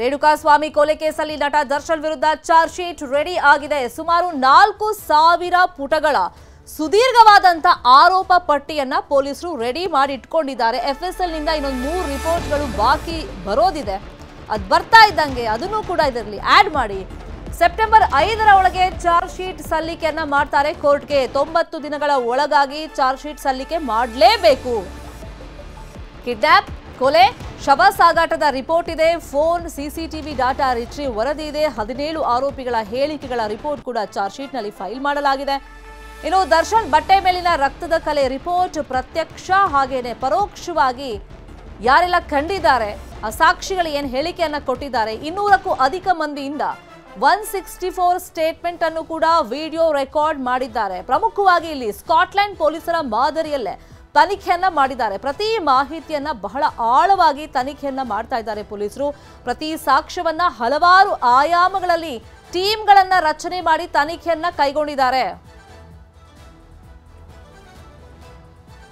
ರೇಣುಕಾಸ್ವಾಮಿ ಕೊಲೆ ಕೇಸಲ್ಲಿ ನಟ ದರ್ಶನ್ ವಿರುದ್ಧ ಚಾರ್ಜ್ ಶೀಟ್ ರೆಡಿ ಆಗಿದೆ. ಸುಮಾರು ನಾಲ್ಕು ಸಾವಿರ ಪುಟಗಳ ಸುದೀರ್ಘವಾದಂತ ಆರೋಪ ಪಟ್ಟಿಯನ್ನ ಪೊಲೀಸರು ರೆಡಿ ಮಾಡಿ ಇಟ್ಕೊಂಡಿದ್ದಾರೆ ಎಫ್ಎಸ್ಎಲ್ನಿಂದ ಇನ್ನೊಂದು ಮೂರು ರಿಪೋರ್ಟ್ಗಳು ಬಾಕಿ ಬರೋದಿದೆ. ಅದು ಬರ್ತಾ ಇದ್ದಂಗೆ ಅದನ್ನು ಕೂಡ ಇದರಲ್ಲಿ ಆಡ್ ಮಾಡಿ. ಸೆಪ್ಟೆಂಬರ್ ಐದರ ಒಳಗೆ ಚಾರ್ಜ್ ಶೀಟ್ ಸಲ್ಲಿಕೆಯನ್ನ ಮಾಡ್ತಾರೆ ಕೋರ್ಟ್ಗೆ. ತೊಂಬತ್ತು ದಿನಗಳ ಒಳಗಾಗಿ ಚಾರ್ಜ್ ಶೀಟ್ ಸಲ್ಲಿಕೆ ಮಾಡಲೇಬೇಕು. ಕಿಡ್ನಾಪ್, ಕೊಲೆ ಶವ ಸಾಗಾಟದ ರಿಪೋರ್ಟ್ ಇದೆ. ಫೋನ್, ಸಿಸಿಟಿವಿ ಡಾಟಾ ರಿಟ್ರೀವ್ ವರದಿ ಇದೆ. ಹದಿನೇಳು ಆರೋಪಿಗಳ ಹೇಳಿಕೆಗಳ ರಿಪೋರ್ಟ್ ಕೂಡ ಚಾರ್ಜ್ ಶೀಟ್ನಲ್ಲಿ ಫೈಲ್ ಮಾಡಲಾಗಿದೆ. ಇನ್ನು ದರ್ಶನ್ ಬಟ್ಟೆ ಮೇಲಿನ ರಕ್ತದ ಕಲೆ ರಿಪೋರ್ಟ್ ಪ್ರತ್ಯಕ್ಷ ಹಾಗೇನೆ ಪರೋಕ್ಷವಾಗಿ ಯಾರೆಲ್ಲ ಕಂಡಿದ್ದಾರೆ ಆ ಸಾಕ್ಷಿಗಳು ಏನು ಹೇಳಿಕೆಯನ್ನ ಕೊಟ್ಟಿದ್ದಾರೆ, ಇನ್ನೂರಕ್ಕೂ ಅಧಿಕ ಮಂದಿಯಿಂದ ಒನ್ ಸಿಕ್ಸ್ಟಿ ಫೋರ್ ಸ್ಟೇಟ್ಮೆಂಟ್ ಅನ್ನು ಕೂಡ ವಿಡಿಯೋ ರೆಕಾರ್ಡ್ ಮಾಡಿದ್ದಾರೆ. ಪ್ರಮುಖವಾಗಿ ಇಲ್ಲಿ ಸ್ಕಾಟ್ಲೆಂಡ್ ಪೊಲೀಸರ ಮಾದರಿಯಲ್ಲೇ ತನಿಖೆಯನ್ನ ಮಾಡಿದ್ದಾರೆ. ಪ್ರತಿ ಮಾಹಿತಿಯನ್ನ ಬಹಳ ಆಳವಾಗಿ ತನಿಖೆಯನ್ನ ಮಾಡ್ತಾ ಇದ್ದಾರೆ ಪೊಲೀಸರು. ಪ್ರತಿ ಸಾಕ್ಷ್ಯವನ್ನ ಹಲವಾರು ಆಯಾಮಗಳಲ್ಲಿ ಟೀಮ್ಗಳನ್ನ ರಚನೆ ಮಾಡಿ ತನಿಖೆಯನ್ನ ಕೈಗೊಂಡಿದ್ದಾರೆ.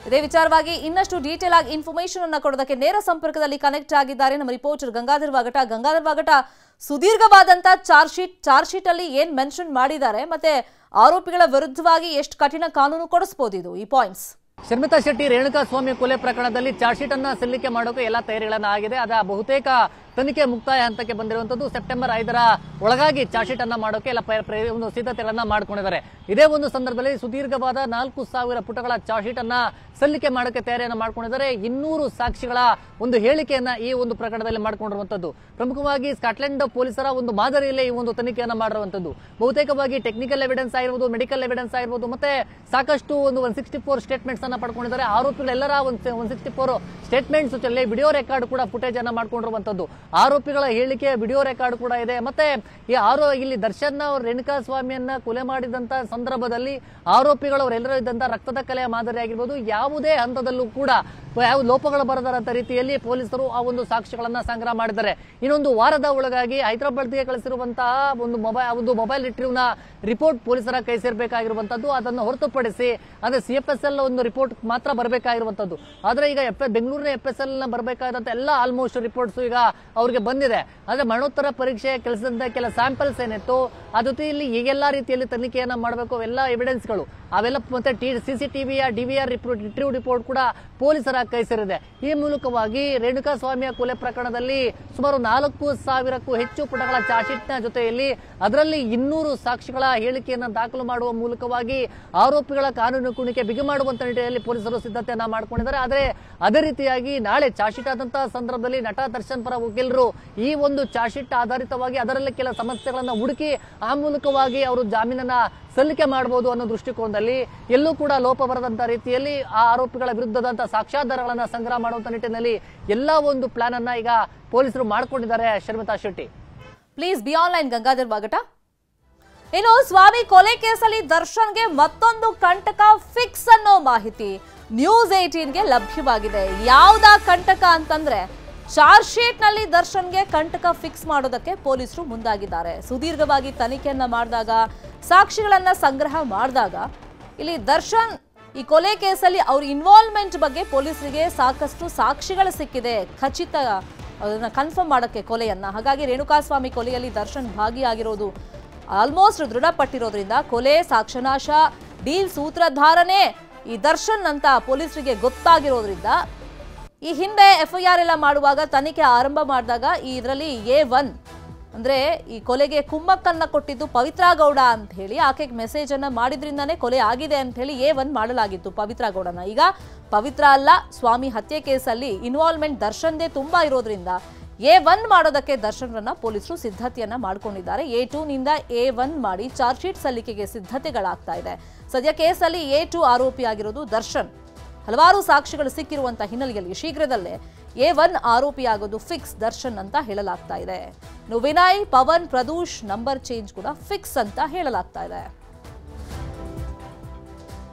ಇದೇ ವಿಚಾರವಾಗಿ ಇನ್ನಷ್ಟು ಡೀಟೇಲ್ ಆಗಿ ಇನ್ಫಾರ್ಮೇಶನ್ ಅನ್ನ ಕೊಡೋದಕ್ಕೆ ನೇರ ಸಂಪರ್ಕದಲ್ಲಿ ಕನೆಕ್ಟ್ ಆಗಿದ್ದಾರೆ ನಮ್ಮ ರಿಪೋರ್ಟರ್ ಗಂಗಾಧರ್ ವಾಗಟ. ಗಂಗಾಧರ್ ವಾಗಟ, ಸುದೀರ್ಘವಾದಂತ ಚಾರ್ಜ್ ಶೀಟ್ ಚಾರ್ಜ್ ಶೀಟ್ ಅಲ್ಲಿ ಏನ್ ಮೆನ್ಷನ್ ಮಾಡಿದ್ದಾರೆ ಮತ್ತೆ ಆರೋಪಿಗಳ ವಿರುದ್ಧವಾಗಿ ಎಷ್ಟು ಕಠಿಣ ಕಾನೂನು ಕೊಡಿಸಬಹುದು ಇದು. ಈ ಪಾಯಿಂಟ್ಸ್ ಶರ್ಮಿತಾ ಶೆಟ್ಟಿ, ರೇಣುಕಾ ಸ್ವಾಮಿ ಕೊಲೆ ಪ್ರಕರಣದಲ್ಲಿ ಚಾರ್ಜ್ ಶೀಟ್ ಅನ್ನ ಸಲ್ಲಿಕೆ ಮಾಡೋಕೆ ಎಲ್ಲ ತಯಾರಿಗಳನ್ನ ಆಗಿದೆ. ಅದ ಬಹುತೇಕ ತನಿಖೆ ಮುಕ್ತಾಯ ಹಂತಕ್ಕೆ ಬಂದಿರುವಂತದ್ದು ಸೆಪ್ಟೆಂಬರ್ ಐದರ ಒಳಗಾಗಿ ಚಾರ್ಜ್ ಶೀಟ್ ಅನ್ನ ಮಾಡೋಕೆ ಎಲ್ಲ ಒಂದು ಸಿದ್ಧತೆಗಳನ್ನ ಮಾಡ್ಕೊಂಡಿದ್ದಾರೆ. ಇದೇ ಒಂದು ಸಂದರ್ಭದಲ್ಲಿ ಸುದೀರ್ಘವಾದ ನಾಲ್ಕು ಸಾವಿರ ಪುಟಗಳ ಚಾರ್ಜ್ ಶೀಟ್ ಅನ್ನ ಸಲ್ಲಿಕೆ ಮಾಡೋಕೆ ತಯಾರಿಯನ್ನು ಮಾಡ್ಕೊಂಡಿದ್ದಾರೆ. ಇನ್ನೂರು ಸಾಕ್ಷಿಗಳ ಒಂದು ಹೇಳಿಕೆಯನ್ನ ಈ ಒಂದು ಪ್ರಕರಣದಲ್ಲಿ ಮಾಡಿಕೊಂಡಿರುವಂತದ್ದು. ಪ್ರಮುಖವಾಗಿ ಸ್ಕಾಟ್ಲೆಂಡ್ ಪೊಲೀಸರ ಒಂದು ಮಾದರಿಯಲ್ಲೇ ಈ ಒಂದು ತನಿಖೆಯನ್ನ ಮಾಡಿರುವಂತದ್ದು. ಬಹುತೇಕವಾಗಿ ಟೆಕ್ನಿಕಲ್ ಎವಿಡೆನ್ಸ್ ಆಗಿರ್ಬೋದು ಮೆಡಿಕಲ್ ಎವಿಡೆನ್ಸ್ ಆಗಿರ್ಬೋದು, ಮತ್ತೆ ಸಾಕಷ್ಟು ಒಂದು ಒನ್ ಸಿಕ್ಸ್ಟಿ ಫೋರ್ ಸ್ಟೇಟ್ಮೆಂಟ್ಸ್ ಅನ್ನ ಪಡ್ಕೊಂಡಿದ್ದಾರೆ. ಆರೋಪಿಗಳೆಲ್ಲರ ಒಂದು one sixty four statements video record ಕೂಡ ಫುಟೇಜ್ ಅನ್ನ ಮಾಡ್ಕೊಂಡಿರುವಂತದ್ದು. ಆರೋಪಿಗಳ ಹೇಳಿಕೆ ವಿಡಿಯೋ ರೆಕಾರ್ಡ್ ಕೂಡ ಇದೆ. ಮತ್ತೆ ಈ ಆರೋ ಇಲ್ಲಿ ದರ್ಶನ್ ಅವರು, ರೇಣುಕಾ ಸ್ವಾಮಿಯನ್ನ ಕೊಲೆ ಮಾಡಿದಂತ ಸಂದರ್ಭದಲ್ಲಿ ಆರೋಪಿಗಳು ಅವರೆಲ್ಲರೂ ಇದ್ದಂತ ರಕ್ತದ ಕಲೆಯ ಮಾದರಿ ಆಗಿರ್ಬೋದು, ಯಾವುದೇ ಹಂತದಲ್ಲೂ ಕೂಡ ಯಾವ ಲೋಪಗಳು ಬರದಂತ ರೀತಿಯಲ್ಲಿ ಪೊಲೀಸರು ಆ ಒಂದು ಸಾಕ್ಷ್ಯಗಳನ್ನ ಸಂಗ್ರಹ ಮಾಡಿದ್ದಾರೆ. ಇನ್ನೊಂದು ವಾರದ ಒಳಗಾಗಿ ಹೈದರಾಬಾದ್ಗೆ ಕಳಿಸಿರುವಂತಹ ಒಂದು ಮೊಬೈಲ್ ಒಂದು ಮೊಬೈಲ್ ರಿಟ್ರೀವ್ನ ರಿಪೋರ್ಟ್ ಪೊಲೀಸರ ಕೈ ಸೇರ್ಬೇಕಾಗಿರುವಂತದ್ದು, ಅದನ್ನು ಹೊರತುಪಡಿಸಿ ಅಂದ್ರೆ ಸಿ ಎಫ್ ಎಸ್ ಎಲ್ ಒಂದು ರಿಪೋರ್ಟ್ ಮಾತ್ರ ಬರಬೇಕಾಗಿರುವಂತದ್ದು. ಆದ್ರೆ ಈಗ ಬೆಂಗಳೂರಿನ ಎಫ್ ಎಸ್ ಎಲ್ನ ಬರಬೇಕಾದಂತ ಎಲ್ಲ ಆಲ್ಮೋಸ್ಟ್ ರಿಪೋರ್ಟ್ಸ್ ಈಗ ಅವ್ರಿಗೆ ಬಂದಿದೆ. ಆದ್ರೆ ಮರಣೋತ್ತರ ಪರೀಕ್ಷೆ ಕೆಲಸದಿಂದ ಕೆಲ ಸ್ಯಾಂಪಲ್ಸ್ ಏನಿತ್ತು, ಆ ಇಲ್ಲಿ ಈಗೆಲ್ಲ ರೀತಿಯಲ್ಲಿ ತನಿಖೆಯನ್ನ ಮಾಡಬೇಕು, ಅವೆಲ್ಲ ಎವಿಡೆನ್ಸ್ಗಳು ಅವೆಲ್ಲ ಮತ್ತೆ ಟಿ ಸಿಸಿಟಿವಿಯ ಡಿವಿಆರ್ ರಿಟ್ರೀವ್ ರಿಪೋರ್ಟ್ ಕೂಡ ಪೊಲೀಸರ ಕೈ ಸೇರಿದೆ ಈ ಮೂಲಕವಾಗಿ ರೇಣುಕಾ ಸ್ವಾಮಿಯ ಕೊಲೆ ಪ್ರಕರಣದಲ್ಲಿ ಸುಮಾರು ನಾಲ್ಕು ಸಾವಿರಕ್ಕೂ ಹೆಚ್ಚು ಪುಟಗಳ ಚಾರ್ಜ್ ಜೊತೆಯಲ್ಲಿ ಅದರಲ್ಲಿ ಇನ್ನೂರು ಸಾಕ್ಷಿಗಳ ಹೇಳಿಕೆಯನ್ನ ದಾಖಲು ಮಾಡುವ ಮೂಲಕವಾಗಿ ಆರೋಪಿಗಳ ಕಾನೂನು ಕುಣಿಕೆ ಬಿಗಿ ಮಾಡುವಂತ ನಿಟ್ಟಿನಲ್ಲಿ ಪೊಲೀಸರು ಸಿದ್ಧತೆಯನ್ನ ಮಾಡ್ಕೊಂಡಿದ್ದಾರೆ. ಆದರೆ ಅದೇ ರೀತಿಯಾಗಿ ನಾಳೆ ಚಾರ್ಜ್ ಶೀಟ್ ಆದಂತಹ ಸಂದರ್ಭದಲ್ಲಿ ನಟ ದರ್ಶನ್ ಪರ ವಕೀಲರು ಈ ಒಂದು ಚಾರ್ಜ್ ಶೀಟ್ ಆಧಾರಿತವಾಗಿ ಅದರಲ್ಲಿ ಕೆಲ ಸಮಸ್ಯೆಗಳನ್ನ ಹುಡುಕಿ ಆ ಮೂಲಕವಾಗಿ ಅವರು ಜಾಮೀನನ್ನ ಸಲ್ಲಿಕೆ ಮಾಡಬಹುದು ಅನ್ನೋ ದೃಷ್ಟಿಕೋನದಲ್ಲಿ ಎಲ್ಲೂ ಕೂಡ ಲೋಪ ಬರದಂತ ರೀತಿಯಲ್ಲಿ ಆ ಆರೋಪಿಗಳ ವಿರುದ್ಧದಂತ ಸಾಕ್ಷ್ಯಾಧಾರಗಳನ್ನ ಸಂಗ್ರಹ ಮಾಡುವಂತ ನಿಟ್ಟಿನಲ್ಲಿ ಎಲ್ಲಾ ಒಂದು ಪ್ಲಾನ್ ಅನ್ನ ಈಗ ಪೊಲೀಸರು ಮಾಡಿಕೊಂಡಿದ್ದಾರೆ Sharmita Shetty. Please be online Gangadhar Vagata. ಇನ್ನು ಸ್ವಾಮಿ ಕೊಲೆ ಕೇಸಲ್ಲಿ ದರ್ಶನ್ಗೆ ಮತ್ತೊಂದು ಕಂಟಕ ಫಿಕ್ಸ್ ಅನ್ನೋ ಮಾಹಿತಿ. ನ್ಯೂಸ್ ಏಟೀನ್ಗೆ ಲಭ್ಯವಾಗಿದೆ. ಯಾವ್ದಾ ಕಂಟಕ ಅಂತಂದ್ರೆ ಚಾರ್ಜ್ ಶೀಟ್ನಲ್ಲಿ ದರ್ಶನ್ಗೆ ಕಂಟಕ ಫಿಕ್ಸ್ ಮಾಡೋದಕ್ಕೆ ಪೊಲೀಸರು ಮುಂದಾಗಿದ್ದಾರೆ. ಸುದೀರ್ಘವಾಗಿ ತನಿಖೆಯನ್ನ ಮಾಡಿದಾಗ, ಸಾಕ್ಷಿಗಳನ್ನ ಸಂಗ್ರಹ ಮಾಡಿದಾಗ, ಇಲ್ಲಿ ದರ್ಶನ್ ಈ ಕೊಲೆ ಕೇಸಲ್ಲಿ ಅವ್ರ ಇನ್ವಾಲ್ವ್ಮೆಂಟ್ ಬಗ್ಗೆ ಪೊಲೀಸರಿಗೆ ಸಾಕಷ್ಟು ಸಾಕ್ಷಿಗಳು ಸಿಕ್ಕಿದೆ. ಖಚಿತ ಅದನ್ನ ಕನ್ಫರ್ಮ್ ಮಾಡೋಕ್ಕೆ ಕೊಲೆಯನ್ನ. ಹಾಗಾಗಿ ರೇಣುಕಾಸ್ವಾಮಿ ಕೊಲೆಯಲ್ಲಿ ದರ್ಶನ್ ಭಾಗಿಯಾಗಿರೋದು ಆಲ್ಮೋಸ್ಟ್ ದೃಢಪಟ್ಟಿರೋದ್ರಿಂದ ಕೊಲೆ ಸಾಕ್ಷನಾಶ ಡೀಲ್ ಸೂತ್ರಧಾರನೇ ಈ ದರ್ಶನ್ ಅಂತ ಪೊಲೀಸರಿಗೆ ಗೊತ್ತಾಗಿರೋದ್ರಿಂದ ಈ ಹಿಂದೆ ಎಫ್ಐಆರ್ ಎಲ್ಲ ಮಾಡುವಾಗ ತನಿಖೆ ಆರಂಭ ಮಾಡಿದಾಗ ಈ ಇದರಲ್ಲಿ ಎ ಒನ್, ಅಂದ್ರೆ ಈ ಕೊಲೆಗೆ ಕುಮ್ಮಕ್ಕನ್ನ ಕೊಟ್ಟಿದ್ದು ಪವಿತ್ರ ಗೌಡ ಅಂತ ಹೇಳಿ, ಆಕೆಗೆ ಮೆಸೇಜ್ ಅನ್ನ ಮಾಡಿದ್ರಿಂದಾನೇ ಕೊಲೆ ಆಗಿದೆ ಅಂತ ಹೇಳಿ ಎ ಒನ್ ಮಾಡಲಾಗಿತ್ತು ಪವಿತ್ರ ಗೌಡನ. ಈಗ ಪವಿತ್ರ ಅಲ್ಲ, ಸ್ವಾಮಿ ಹತ್ಯೆ ಕೇಸಲ್ಲಿ ಇನ್ವಾಲ್ವ್ಮೆಂಟ್ ದರ್ಶನ್ದೇ ತುಂಬಾ ಇರೋದ್ರಿಂದ ಎ ಒನ್ ಮಾಡೋದಕ್ಕೆ ದರ್ಶನ್ರನ್ನ ಪೊಲೀಸರು ಸಿದ್ಧತೆಯನ್ನ ಮಾಡ್ಕೊಂಡಿದ್ದಾರೆ. ಎ ಟೂನಿಂದ ಎ ಒನ್ ಮಾಡಿ ಚಾರ್ಜ್ ಶೀಟ್ ಸಲ್ಲಿಕೆಗೆ ಸಿದ್ಧತೆಗಳಾಗ್ತಾ ಇದೆ. ಸದ್ಯ ಕೇಸಲ್ಲಿ ಎ ಟು ಆರೋಪಿಯಾಗಿರೋದು ದರ್ಶನ್. ಹಲವಾರು ಸಾಕ್ಷಿಗಳು ಸಿಕ್ಕಿರುವಂತ ಹಿನ್ನೆಲೆಯಲ್ಲಿ ಶೀಘ್ರದಲ್ಲೇ ಎ ಒನ್ ಆರೋಪಿಯಾಗೋದು ಫಿಕ್ಸ್ ದರ್ಶನ್ ಅಂತ ಹೇಳಲಾಗ್ತಾ ಇದೆ. ಇನ್ನು ವಿನಯ್ ಪವನ್, ಪ್ರದೂಷ್ ನಂಬರ್ ಚೇಂಜ್ ಕೂಡ ಫಿಕ್ಸ್ ಅಂತ ಹೇಳಲಾಗ್ತಾ ಇದೆ.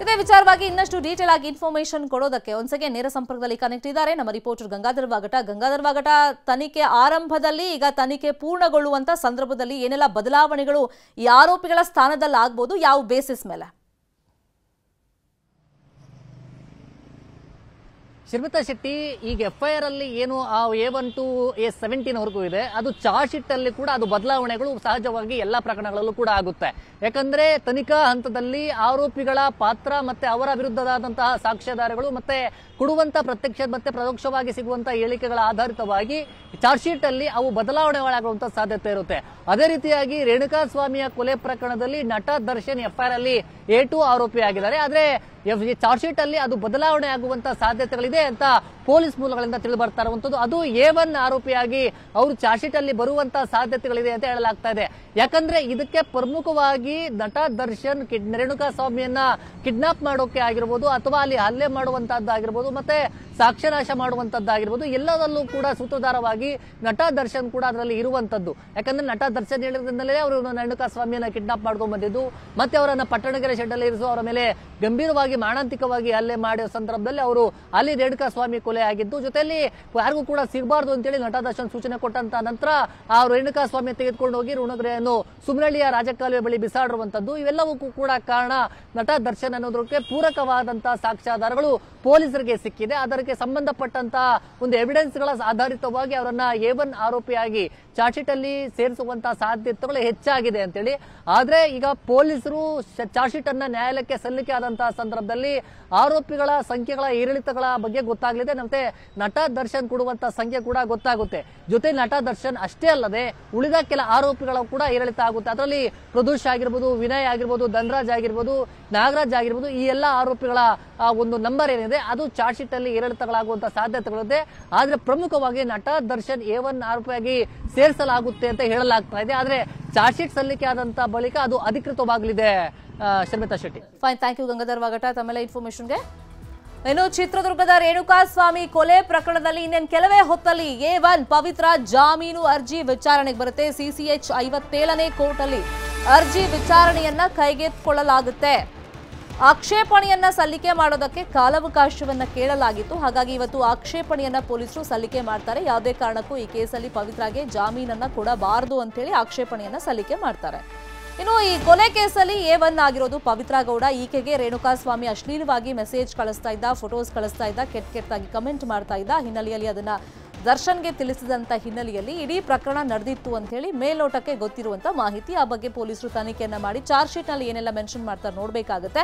ಇದೇ ವಿಚಾರವಾಗಿ ಇನ್ನಷ್ಟು ಡೀಟೇಲ್ ಆಗಿ ಇನ್ಫಾರ್ಮೇಶನ್ ಕೊಡೋದಕ್ಕೆ ಒಂದ್ಸಗೆ ನೇರ ಸಂಪರ್ಕದಲ್ಲಿ ಕನೆಕ್ಟ್ ಇದ್ದಾರೆ. ನಮ್ಮ ರಿಪೋರ್ಟರ್ ಗಂಗಾಧರ್ ವಾಗಟ. ಗಂಗಾಧರ್ ವಾಗಟ, ತನಿಖೆ ಆರಂಭದಲ್ಲಿ ಈಗ ತನಿಖೆ ಪೂರ್ಣಗೊಳ್ಳುವಂತ ಸಂದರ್ಭದಲ್ಲಿ ಏನೆಲ್ಲ ಬದಲಾವಣೆಗಳು ಈ ಆರೋಪಿಗಳ ಸ್ಥಾನದಲ್ಲಿ ಆಗ್ಬೋದು ಯಾವ ಬೇಸಿಸ್ ಮೇಲೆ? ಶರ್ಮಿತಾ ಶೆಟ್ಟಿ, ಈಗ ಎಫ್ ಐ ಆರ್ ಅಲ್ಲಿ ಏನು ಆ A one to A seventeen ವರೆಗೂ ಇದೆ, ಅದು ಚಾರ್ಜ್ ಶೀಟ್ ಅಲ್ಲಿ ಕೂಡ ಅದು ಬದಲಾವಣೆಗಳು ಸಹಜವಾಗಿ ಎಲ್ಲಾ ಪ್ರಕರಣಗಳಲ್ಲೂ ಕೂಡ ಆಗುತ್ತೆ. ಯಾಕಂದ್ರೆ ತನಿಖಾ ಹಂತದಲ್ಲಿ ಆರೋಪಿಗಳ ಪಾತ್ರ ಮತ್ತೆ ಅವರ ವಿರುದ್ಧದಾದಂತಹ ಸಾಕ್ಷ್ಯಾಧಾರಗಳು ಮತ್ತೆ ಕೊಡುವಂತ ಪ್ರತ್ಯಕ್ಷ ಮತ್ತೆ ಪರೋಕ್ಷವಾಗಿ ಸಿಗುವಂತಹ ಹೇಳಿಕೆಗಳ ಆಧಾರಿತವಾಗಿ ಚಾರ್ಜ್ ಶೀಟ್ ಅಲ್ಲಿ ಅವು ಬದಲಾವಣೆಗಳಾಗುವಂತಹ ಸಾಧ್ಯತೆ ಇರುತ್ತೆ. ಅದೇ ರೀತಿಯಾಗಿ ರೇಣುಕಾ ಸ್ವಾಮಿಯ ಕೊಲೆ ಪ್ರಕರಣದಲ್ಲಿ ನಟ ದರ್ಶನ್ ಎಫ್ ಐ ಅಲ್ಲಿ ಎ ಟು ಆರೋಪಿ ಆಗಿದ್ದಾರೆ ಆದ್ರೆ ಚಾರ್ಜ್ ಶೀಟ್ ಅಲ್ಲಿ ಅದು ಬದಲಾವಣೆ ಆಗುವಂತಹ ಸಾಧ್ಯತೆಗಳಿದೆ ಅಂತ ಪೊಲೀಸ್ ಮೂಲಗಳಿಂದ ತಿಳಿದು ಬರ್ತಾ ಇರುವಂತದ್ದು. ಅದು ಎ ಒನ್ ಆರೋಪಿಯಾಗಿ ಅವರು ಚಾರ್ಜ್ ಶೀಟ್ ಅಲ್ಲಿ ಬರುವಂತ ಸಾಧ್ಯತೆಗಳಿದೆ ಅಂತ ಹೇಳಲಾಗ್ತಾ ಇದೆ. ಯಾಕಂದ್ರೆ ಇದಕ್ಕೆ ಪ್ರಮುಖವಾಗಿ ನಟ ದರ್ಶನ್ ರೇಣುಕಾ ಸ್ವಾಮಿಯನ್ನ ಕಿಡ್ನಾಪ್ ಮಾಡೋಕೆ ಆಗಿರ್ಬೋದು ಅಥವಾ ಅಲ್ಲಿ ಹಲ್ಲೆ ಮಾಡುವಂತಹದ್ದಾಗಿರ್ಬೋದು ಮತ್ತೆ ಸಾಕ್ಷ್ಯನಾಶ ಮಾಡುವಂತದ್ದಾಗಿರ್ಬೋದು ಎಲ್ಲದಲ್ಲೂ ಕೂಡ ಸೂತ್ರಧಾರವಾಗಿ ನಟ ದರ್ಶನ್ ಕೂಡ ಅದರಲ್ಲಿ ಇರುವಂತದ್ದು. ಯಾಕಂದ್ರೆ ನಟ ದರ್ಶನ್ ಹೇಳಿದ್ರಿಂದಲೇ ಅವರು ರೇಣುಕಾ ಸ್ವಾಮಿಯನ್ನ ಕಿಡ್ನಾಪ್ ಮಾಡ್ಕೊಂಡ್ ಬಂದಿದ್ದು. ಮತ್ತೆ ಅವರನ್ನ ಪಟ್ಟಣಗೆರೆ ಶೆಡ್ ಅಲ್ಲಿ ಇರಿಸು ಅವರ ಮೇಲೆ ಗಂಭೀರವಾಗಿ ಮಾರಣಾಂತಿಕವಾಗಿ ಹಲ್ಲೆ ಮಾಡೋ ಸಂದರ್ಭದಲ್ಲಿ ಅವರು ಅಲ್ಲಿ ರೇಣುಕಾ ಸ್ವಾಮಿ ಕೊಲೆ ಆಗಿದ್ದು, ಜೊತೆಯಲ್ಲಿ ಯಾರಿಗೂ ಕೂಡ ಸಿಗಬಾರ್ದು ಅಂತೇಳಿ ನಟ ದರ್ಶನ್ ಸೂಚನೆ ಕೊಟ್ಟಂತ ನಂತರ ಆ ರೇಣುಕಾ ಸ್ವಾಮಿ ತೆಗೆದುಕೊಂಡು ಹೋಗಿ ಋಣಗ್ರೆಯನ್ನು ಸುಮ್ನಳ್ಳಿಯ ರಾಜಕಾಲುವೆ ಬಳಿ ಬಿಸಾಡಿರುವಂತದ್ದು ಇವೆಲ್ಲವಕ್ಕೂ ಕೂಡ ಕಾರಣ ನಟ ದರ್ಶನ್ ಅನ್ನೋದಕ್ಕೆ ಪೂರಕವಾದಂತ ಸಾಕ್ಷ್ಯಾಧಾರಗಳು ಪೊಲೀಸರಿಗೆ ಸಿಕ್ಕಿದೆ. ಅದಕ್ಕೆ ಸಂಬಂಧಪಟ್ಟಂತ ಒಂದು ಎವಿಡೆನ್ಸ್ಗಳ ಆಧಾರಿತವಾಗಿ ಅವರನ್ನ ಎ ಆರೋಪಿಯಾಗಿ ಚಾರ್ಜ್ ಶೀಟ್ ಅಲ್ಲಿ ಸೇರಿಸುವಂತಹ ಸಾಧ್ಯತೆಗಳು ಹೆಚ್ಚಾಗಿದೆ ಅಂತೇಳಿ. ಆದ್ರೆ ಈಗ ಪೊಲೀಸರು ಚಾರ್ಜ್ ಶೀಟ್ ಅನ್ನ ನ್ಯಾಯಾಲಯಕ್ಕೆ ಸಲ್ಲಿಕೆ ಆದಂತಹ ಸಂದರ್ಭದಲ್ಲಿ ಆರೋಪಿಗಳ ಸಂಖ್ಯೆಗಳ ಏರಿಳಿತಗಳ ಬಗ್ಗೆ ಗೊತ್ತಾಗಲಿದೆ. ಮತ್ತೆ ನಟ ದರ್ಶನ್ ಕೊಡುವಂತ ಸಂಖ್ಯೆ ಕೂಡ ಗೊತ್ತಾಗುತ್ತೆ. ಜೊತೆ ನಟ ದರ್ಶನ್ ಅಷ್ಟೇ ಅಲ್ಲದೆ ಉಳಿದ ಕೆಲ ಆರೋಪಿಗಳ ಕೂಡ ಏರಿಳಿತ ಆಗುತ್ತೆ. ಅದರಲ್ಲಿ ಪ್ರದೋಷ್ ಆಗಿರ್ಬೋದು, ವಿನಯ್ ಆಗಿರ್ಬೋದು, ಧನರಾಜ್ ಆಗಿರ್ಬೋದು, ನಾಗರಾಜ್ ಆಗಿರ್ಬೋದು, ಈ ಎಲ್ಲ ಆರೋಪಿಗಳ ಒಂದು ನಂಬರ್ ಏನಿದೆ, ಅದು ಚಾರ್ಜ್ ಶೀಟ್ ಅಲ್ಲಿ ಏರಿಳಿತಗಳಾಗುವಂತ ಸಾಧ್ಯತೆಗಳಿದೆ. ಆದ್ರೆ ಪ್ರಮುಖವಾಗಿ ನಟ ದರ್ಶನ್ ಎ ಒನ್ ಆರೋಪಿಯಾಗಿ ಸೇರಿಸಲಾಗುತ್ತೆ ಅಂತ ಹೇಳಲಾಗ್ತಾ ಇದೆ. ಆದ್ರೆ ಚಾರ್ಜ್ ಶೀಟ್ ಸಲ್ಲಿಕೆ ಆದಂತ ಬಳಿಕ ಅದು ಅಧಿಕೃತವಾಗಲಿದೆ. Sharmita Shetty. Fine thank you Gangadhar Vagata, ತಮ್ಮೆಲ್ಲ ಇನ್ಫಾರ್ಮೇಶನ್ಗೆ ಇನ್ನು ಚಿತ್ರದುರ್ಗದ ರೇಣುಕಾ ಸ್ವಾಮಿ ಕೊಲೆ ಪ್ರಕರಣದಲ್ಲಿ ಇನ್ನೇನು ಕೆಲವೇ ಹೊತ್ತಲ್ಲಿ ಎ ಒನ್ ಪವಿತ್ರ ಜಾಮೀನು ಅರ್ಜಿ ವಿಚಾರಣೆಗೆ ಬರುತ್ತೆ. ಸಿಸಿಎಚ್ ಐವತ್ತೇಳನೇ ಕೋರ್ಟ್ ಅಲ್ಲಿ ಅರ್ಜಿ ವಿಚಾರಣೆಯನ್ನ ಕೈಗೆತ್ತಿಕೊಳ್ಳಲಾಗುತ್ತೆ. ಆಕ್ಷೇಪಣೆಯನ್ನ ಸಲ್ಲಿಕೆ ಮಾಡೋದಕ್ಕೆ ಕಾಲಾವಕಾಶವನ್ನ ಕೇಳಲಾಗಿತ್ತು. ಹಾಗಾಗಿ ಇವತ್ತು ಆಕ್ಷೇಪಣೆಯನ್ನ ಪೊಲೀಸರು ಸಲ್ಲಿಕೆ ಮಾಡ್ತಾರೆ. ಯಾವುದೇ ಕಾರಣಕ್ಕೂ ಈ ಕೇಸಲ್ಲಿ ಪವಿತ್ರಾಗೆ ಜಾಮೀನನ್ನ ಕೊಡಬಾರದು ಅಂತೇಳಿ ಆಕ್ಷೇಪಣೆಯನ್ನ ಸಲ್ಲಿಕೆ ಮಾಡ್ತಾರೆ. ಇನ್ನು ಈ ಕೊಲೆ ಕೇಸಲ್ಲಿ ಎ ಒನ್ ಆಗಿರೋದು ಪವಿತ್ರ ಗೌಡ. ಈಕೆಗೆ ರೇಣುಕಾಸ್ವಾಮಿ ಅಶ್ಲೀಲವಾಗಿ ಮೆಸೇಜ್ ಕಳಿಸ್ತಾ ಇದ್ದ, ಫೋಟೋಸ್ ಕಳಿಸ್ತಾ ಇದ್ದ, ಕೆಟ್ಟ ಕೆಟ್ಟದಾಗಿ ಕಮೆಂಟ್ ಮಾಡ್ತಾ ಇದ್ದ. ಹಿನ್ನೆಲೆಯಲ್ಲಿ ಅದನ್ನ ದರ್ಶನ್ಗೆ ತಿಳಿಸಿದಂತ ಹಿನ್ನೆಲೆಯಲ್ಲಿ ಇಡೀ ಪ್ರಕರಣ ನಡೆದಿತ್ತು ಅಂತ ಹೇಳಿ ಮೇಲ್ನೋಟಕ್ಕೆ ಗೊತ್ತಿರುವಂತ ಮಾಹಿತಿ ಆ ಬಗ್ಗೆ ಪೊಲೀಸರು ತನಿಖೆಯನ್ನು ಮಾಡಿ ಚಾರ್ಜ್ ಶೀಟ್ನಲ್ಲಿ ಏನೆಲ್ಲ ಮೆನ್ಷನ್ ಮಾಡ್ತಾರೆ ನೋಡಬೇಕಾಗುತ್ತೆ.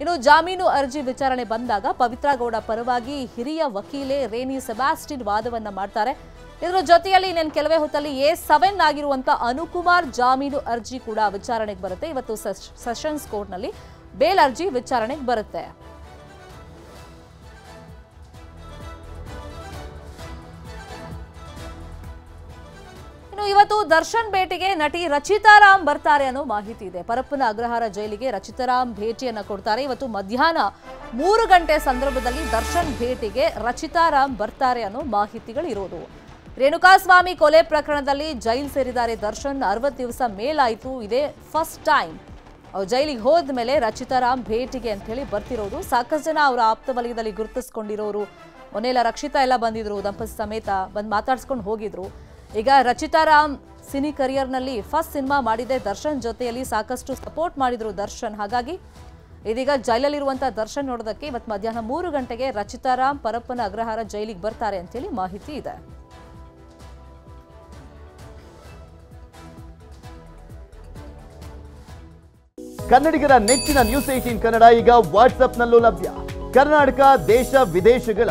ಇನ್ನು ಜಾಮೀನು ಅರ್ಜಿ ವಿಚಾರಣೆ ಬಂದಾಗ ಪವಿತ್ರ ಗೌಡ ಪರವಾಗಿ ಹಿರಿಯ ವಕೀಲೆ ರೇನಿ ಸೆಬಾಸ್ಟಿನ್ ವಾದವನ್ನ ಮಾಡ್ತಾರೆ. ಇದರ ಜೊತೆಯಲ್ಲಿ ಇನ್ನೇನು ಕೆಲವೇ ಹೊತ್ತಲ್ಲಿ ಎ ಸೆವೆನ್ ಆಗಿರುವಂಥ ಅನುಕುಮಾರ್ ಜಾಮೀನು ಅರ್ಜಿ ಕೂಡ ವಿಚಾರಣೆಗೆ ಬರುತ್ತೆ. ಇವತ್ತು ಸೆಷ್- ಸೆಷನ್ಸ್ ಕೋರ್ಟ್ನಲ್ಲಿ ಬೇಲ್ ಅರ್ಜಿ ವಿಚಾರಣೆಗೆ ಬರುತ್ತೆ. ಇನ್ನು ಇವತ್ತು ದರ್ಶನ್ ಭೇಟಿಗೆ ನಟಿ ರಚಿತಾರಾಮ್ ಬರ್ತಾರೆ ಅನ್ನೋ ಮಾಹಿತಿ ಇದೆ. ಪರಪ್ಪನ ಅಗ್ರಹಾರ ಜೈಲಿಗೆ ರಚಿತಾರಾಮ್ ಭೇಟಿಯನ್ನು ಕೊಡ್ತಾರೆ. ಇವತ್ತು ಮಧ್ಯಾಹ್ನ ಮೂರು ಗಂಟೆ ಸಂದರ್ಭದಲ್ಲಿ ದರ್ಶನ್ ಭೇಟಿಗೆ ರಚಿತಾರಾಮ್ ಬರ್ತಾರೆ ಅನ್ನೋ ಮಾಹಿತಿಗಳು ಇರೋದು ರೇಣುಕಾಸ್ವಾಮಿ ಕೊಲೆ ಪ್ರಕರಣದಲ್ಲಿ ಜೈಲ್ ಸೇರಿದ್ದಾರೆ. ದರ್ಶನ್ ಅರವತ್ತು ದಿವಸ ಮೇಲಾಯಿತು. ಇದೇ ಫಸ್ಟ್ ಟೈಮ್. ಅವ್ರು ಜೈಲಿಗೆ ಹೋದ ಮೇಲೆ ರಚಿತಾರಾಮ್ ಭೇಟಿಗೆ ಅಂತ ಹೇಳಿ ಬರ್ತಿರೋದು. ಸಾಕಷ್ಟು ಜನ ಅವರ ಆಪ್ತ ವಲಯದಲ್ಲಿ ಗುರುತಿಸ್ಕೊಂಡಿರೋರು. ಮೊನ್ನೆಲ್ಲ ರಕ್ಷಿತಾ ಎಲ್ಲ ಬಂದಿದ್ರು. ದಂಪತಿ ಸಮೇತ ಬಂದು ಮಾತಾಡ್ಸ್ಕೊಂಡು ಹೋಗಿದ್ರು. ಈಗ ರಚಿತಾರಾಮ್ ಸಿನಿ ಕರಿಯರ್ನಲ್ಲಿ ಫಸ್ಟ್ ಸಿನಿಮಾ ಮಾಡಿದೆ. ದರ್ಶನ್ ಜೊತೆಯಲ್ಲಿ ಸಾಕಷ್ಟು ಸಪೋರ್ಟ್ ಮಾಡಿದ್ರು ದರ್ಶನ್. ಹಾಗಾಗಿ ಇದೀಗ ಜೈಲಲ್ಲಿರುವಂಥ ದರ್ಶನ್ ನೋಡೋದಕ್ಕೆ ಇವತ್ತು ಮಧ್ಯಾಹ್ನ ಮೂರು ಗಂಟೆಗೆ ರಚಿತಾರಾಮ್ ಪರಪ್ಪನ ಅಗ್ರಹಾರ ಜೈಲಿಗೆ ಬರ್ತಾರೆ ಅಂತೇಳಿ ಮಾಹಿತಿ ಇದೆ. ಕನ್ನಡಿಗರ ನೆಚ್ಚಿನ ನ್ಯೂಸ್ ಏಟೀನ್ ಕನ್ನಡ ಈಗ ವಾಟ್ಸ್ಆಪ್ನಲ್ಲೂ ಲಭ್ಯ. ಕರ್ನಾಟಕ, ದೇಶ, ವಿದೇಶಗಳ